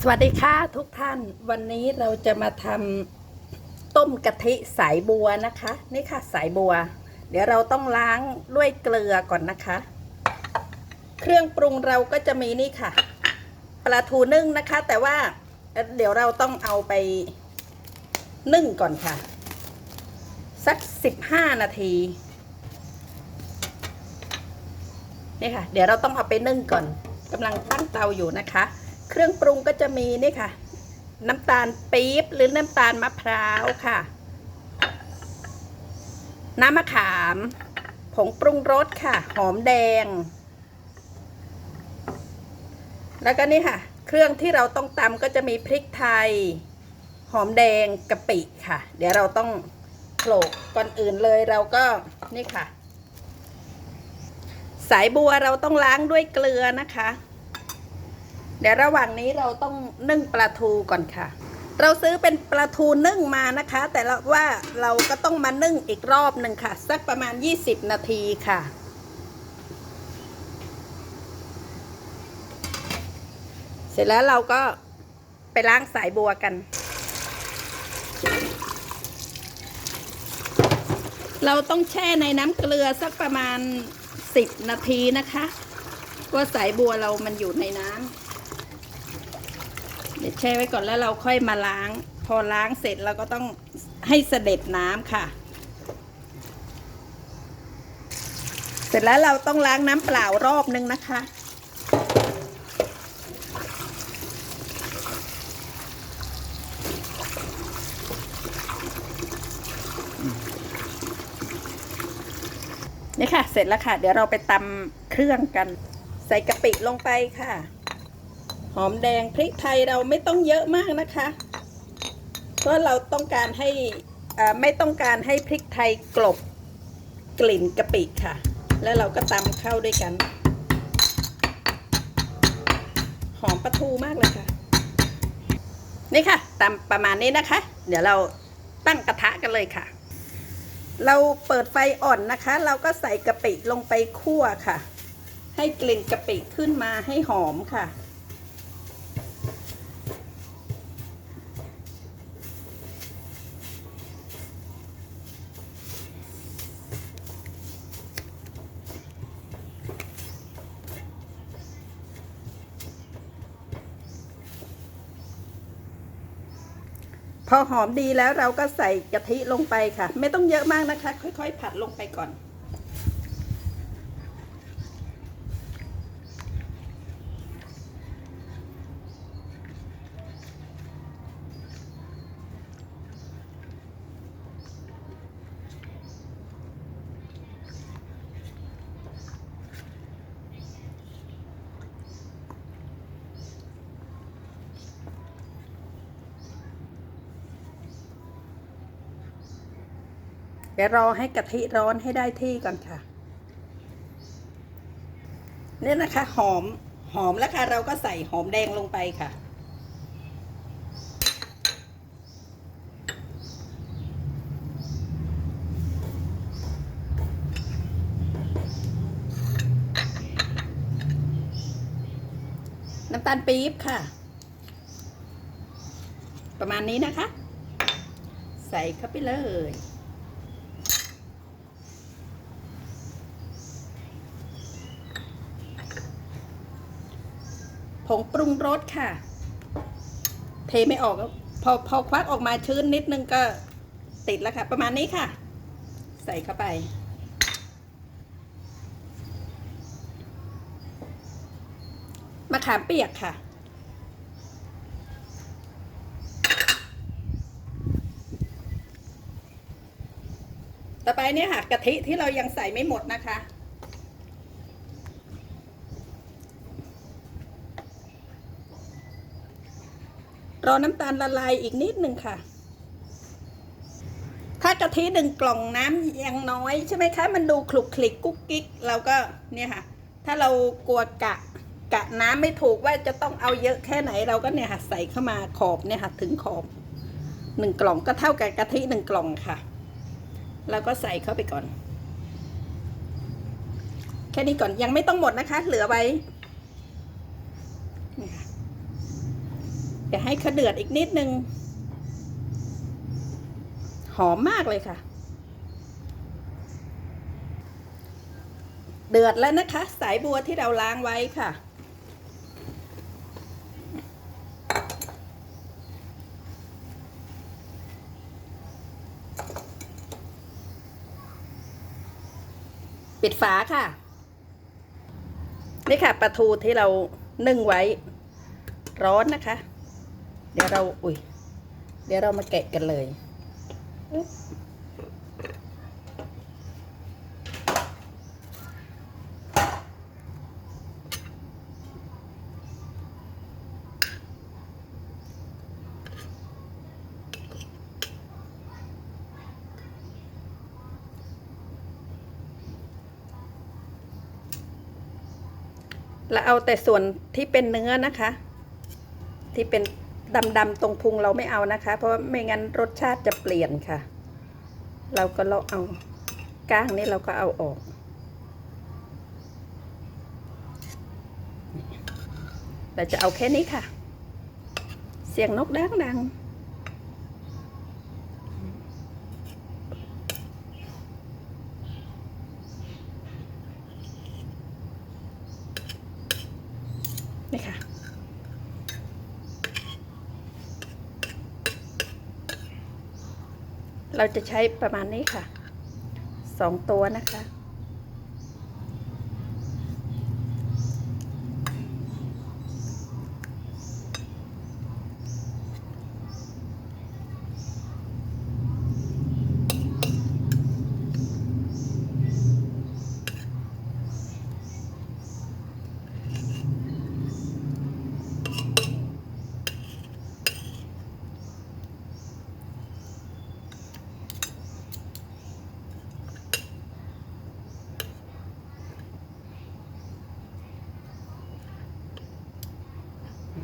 สวัสดีค่ะทุกท่านวันนี้เราจะมาทำต้มกะทิสายบัวนะคะ นี่ค่ะสายบัว เดี๋ยวเราต้องล้างด้วยเกลือก่อนนะคะ เครื่องปรุงเราก็จะมีนี่ค่ะปลาทูนึ่งนะคะ แต่ว่าเดี๋ยวเราต้องเอาไปนึ่งก่อนค่ะ สักสิบห้านาทีนี่ค่ะ เดี๋ยวเราต้องเอาไปนึ่งก่อนกำลังตั้งเตาอยู่นะคะ เครื่องปรุงก็จะมีนี่ค่ะ น้ำตาลปี๊บหรือน้ำตาลมะพร้าวค่ะ น้ำมะขาม ผงปรุงรสค่ะ หอมแดง แล้วก็นี่ค่ะ เครื่องที่เราต้องตำก็จะมีพริกไทย หอมแดงกะปิค่ะ เดี๋ยวเราต้องโขลกก่อนอื่นเลยเราก็นี่ค่ะ สายบัวเราต้องล้างด้วยเกลือนะคะ เดี๋ยวระหว่างนี้เราต้องนึ่งปลาทูก่อนค่ะ เราซื้อเป็นปลาทูนึ่งมานะคะ แต่ละว่าเราก็ต้องมานึ่งอีกรอบหนึ่งค่ะ สักประมาณ 20 นาทีค่ะ เสร็จแล้วเราก็ไปล้างสายบัวกัน เราต้องแช่ในน้ำเกลือสักประมาณ 10 นาทีนะคะว่าสายบัวเรามันอยู่ในน้ำ ดี๋ยวแช่ไว้ก่อนแล้วเราค่อยมาล้าง พอล้างเสร็จเราก็ต้องให้เสด็จน้ำค่ะ เสร็จแล้วเราต้องล้างน้ำเปล่ารอบนึงนะคะนี่ค่ะ เสร็จแล้วค่ะ เดี๋ยวเราไปตำเครื่องกัน ใส่กะปิลงไปค่ะ หอมแดงพริกไทยเราไม่ต้องเยอะมากนะคะ เพราะเราต้องการให้ไม่ต้องการให้พริกไทยกลบกลิ่นกะปิค่ะ แล้วเราก็ตำเข้าด้วยกัน หอมปลาทูมากเลยค่ะ นี่ค่ะตำประมาณนี้นะคะ เดี๋ยวเราตั้งกระทะกันเลยค่ะ เราเปิดไฟอ่อนนะคะ เราก็ใส่กะปิลงไปคั่วค่ะ ให้กลิ่นกะปิขึ้นมาให้หอมค่ะ พอหอมดีแล้วเราก็ใส่กะทิลงไปค่ะ ไม่ต้องเยอะมากนะคะ ค่อยๆ ผัดลงไปก่อน เดี๋ยวรอให้กะทิร้อนให้ได้ที่ก่อนค่ะเนี่ยนะคะ หอมหอมแล้วค่ะ เราก็ใส่หอมแดงลงไปค่ะ น้ำตาลปี๊บค่ะ ประมาณนี้นะคะ ใส่เข้าไปเลย ผงปรุงรสค่ะ เทไม่ออก พอพอควักออกมาชื้นนิดนึงก็ติดแล้วค่ะ ประมาณนี้ค่ะ ใส่เข้าไป มะขามเปียกค่ะต่อไปเนี่ยค่ะกะทิที่เรายังใส่ไม่หมดนะคะ รอน้ำตาลละลายอีกนิดหนึ่งค่ะ ถ้ากะทิหนึ่งกล่องน้ำยังน้อยใช่ไหมคะ มันดูคลุกคลิกกุ๊กกิ๊กเราก็เนี่ยค่ะ ถ้าเรากลัวกะกะน้ำไม่ถูกว่าจะต้องเอาเยอะแค่ไหนเราก็เนี่ยค่ะใส่เข้ามาขอบเนี่ยค่ะถึงขอบหนึ่งกล่องก็เท่ากับกะทิหนึ่งกล่องค่ะเราก็ใส่เข้าไปก่อน แค่นี้ก่อนยังไม่ต้องหมดนะคะ เหลือไว้นี่ค่ะ เดี๋ยวให้เขาเดือดอีกนิดนึง หอมมากเลยค่ะ เดือดแล้วนะคะ สายบัวที่เราล้างไว้ค่ะ ปิดฝาค่ะ นี่ค่ะปลาทูที่เรานึ่งไว้ร้อนนะคะ เดี๋ยวเราอุ้ยเดี๋ยวเรามาแกะกันเลยแล้วเอาแต่ส่วนที่เป็นเนื้อนะคะ ที่เป็น ดำๆตรงพุงเราไม่เอานะคะ เพราะว่าไม่งั้นรสชาติจะเปลี่ยนค่ะ เราก็เลาะเอาก้างนี้เราก็เอาออก เราจะเอาแค่นี้ค่ะ เสียงนกดังๆ เราจะใช้ประมาณนี้ค่ะสองตัวนะคะ เ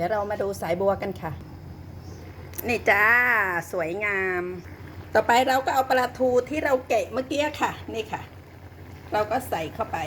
ดี๋ยวเรามาดูสายบัวกันค่ะ นี่จ้า สวยงาม ต่อไปเราก็เอาปลาทูที่เราแกะเมื่อกี้ค่ะ นี่ค่ะ เราก็ใส่เข้าไป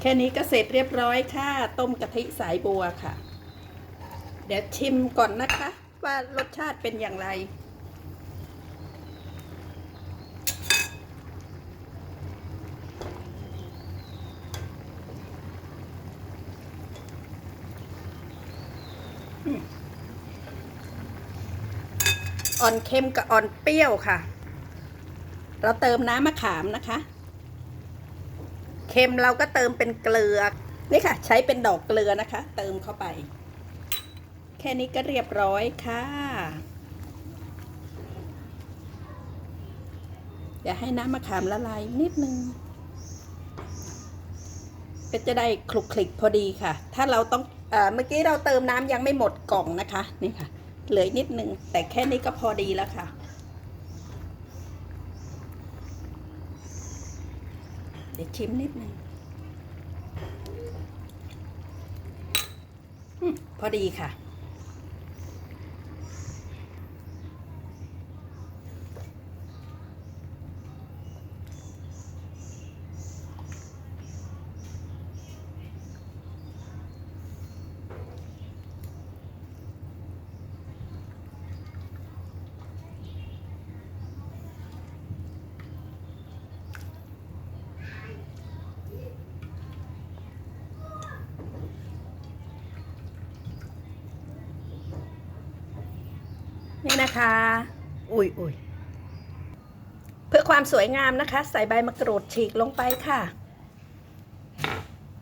แค่นี้ก็เสร็จเรียบร้อยค่ะ ต้มกะทิสายบัวค่ะ เดี๋ยวชิมก่อนนะคะ ว่ารสชาติเป็นอย่างไร อ่อนเค็มกับอ่อนเปรี้ยวค่ะ เราเติมน้ำมะขามนะคะ เค็มเราก็เติมเป็นเกลือ นี่ค่ะ ใช้เป็นดอกเกลือนะคะ เติมเข้าไป แค่นี้ก็เรียบร้อยค่ะอย่าให้น้ำมะขามละลายนิดนึงก็จะได้คลุกคลิกพอดีค่ะ ถ้าเราต้องเออเมื่อกี้เราเติมน้ำยังไม่หมดกล่องนะคะ นี่ค่ะ เหลือนิดนึง แต่แค่นี้ก็พอดีแล้วค่ะ ดี๋ยวชิมนิดนึงพอดีค่ะ นี่นะคะ อุ้ยอุ้ยเพื่อความสวยงามนะคะ ใส่ใบมะกรูดฉีกลงไปค่ะ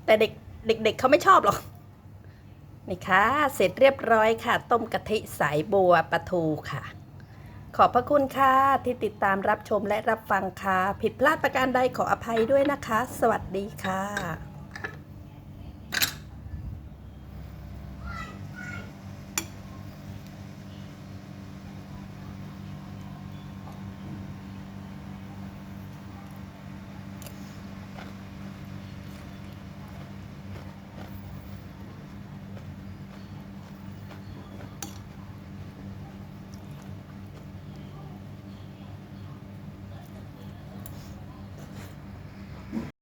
แต่เด็กเด็กๆเขาไม่ชอบหรอกนี่ค่ะ เสร็จเรียบร้อยค่ะ ต้มกะทิสายบัวปลาทูค่ะ ขอบพระคุณค่ะ ที่ติดตามรับชมและรับฟังค่ะ ผิดพลาดประการใดขออภัยด้วยนะคะ สวัสดีค่ะ